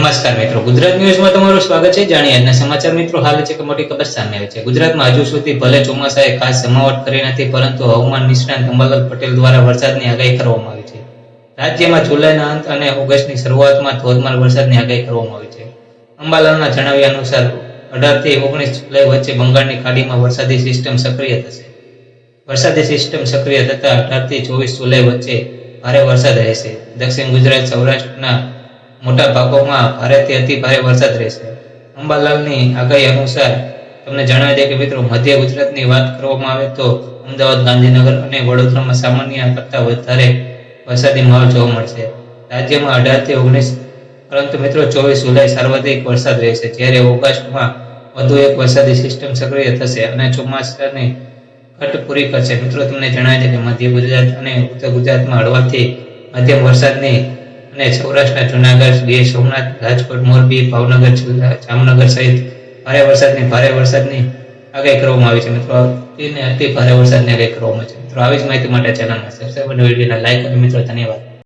નમસ્કાર મિત્રો. ગુજરાત ન્યૂઝમાં તમારું સ્વાગત છે. જાણીએ અને સમાચાર મિત્રો. હાલ છે કે મોટી ખબર સામે આવી છે. ગુજરાતમાં હજુ સુધી ભલે ચોમાસાએ ખાસ જમાવટ કરી નથી, પરંતુ હવામાન નિષ્ણાંત અંબાલાલ પટેલ દ્વારા વરસાદની આગાહી કરવામાં આવી છે. રાજ્યમાં જુલાઈના અંત અને ઓગસ્ટની શરૂઆતમાં ધોધમાર વરસાદની આગાહી કરવામાં આવી છે. અંબાલાલના જણાવ્યા અનુસાર અઢારથી ઓગણીસ જુલાઈ વચ્ચે બંગાળની ખાડીમાં વરસાદી સિસ્ટમ સક્રિય થશે. વરસાદી સિસ્ટમ સક્રિય થતા અઢારથી ચોવીસ જુલાઈ વચ્ચે ભારે વરસાદ રહેશે. દક્ષિણ ગુજરાત સૌરાષ્ટ્રના મોટા ભાગોમાં ભારેથી અતિ ભારે વરસાદ રહેશે. અંબાલાલની આગાહી અનુસાર તમને જણાવી દે કે મિત્રો, મધ્ય ગુજરાતની વાત કરવામાં આવે તો અમદાવાદ, ગાંધીનગર અને વડોદરામાં સામાન્ય કરતાં વધારે વરસાદી માહોલ જોવા મળશે. રાજ્યમાં અઢારથી ઓગણીસ પરંતુ મિત્રો, ચોવીસ જુલાઈ સાર્વત્રિક વરસાદ રહેશે. જ્યારે ઓગસ્ટમાં વધુ એક વરસાદી સિસ્ટમ સક્રિય થશે અને ચોમાસાની ઘટ પૂરી કરશે. મિત્રો, તમને જણાવી દે કે મધ્ય ગુજરાત અને ઉત્તર ગુજરાતમાં હળવાથી મધ્યમ વરસાદની અને સૌરાષ્ટ્રના જુનાગઢ ગીર સોમનાથ, રાજકોટ, મોરબી, ભાવનગર જામનગર સહિત ભારે વરસાદની ભારે વરસાદની આગાહી કરવામાં આવી છે. મિત્રો અતિ અતિ ભારે વરસાદની આગાહી કરવામાં આવી છે. મિત્રો, આવી જ માહિતી માટે ચેનલમાં સબસ્ક્રાઈબ અને વિડીયોને લાઈક અને મિત્રો, ધન્યવાદ.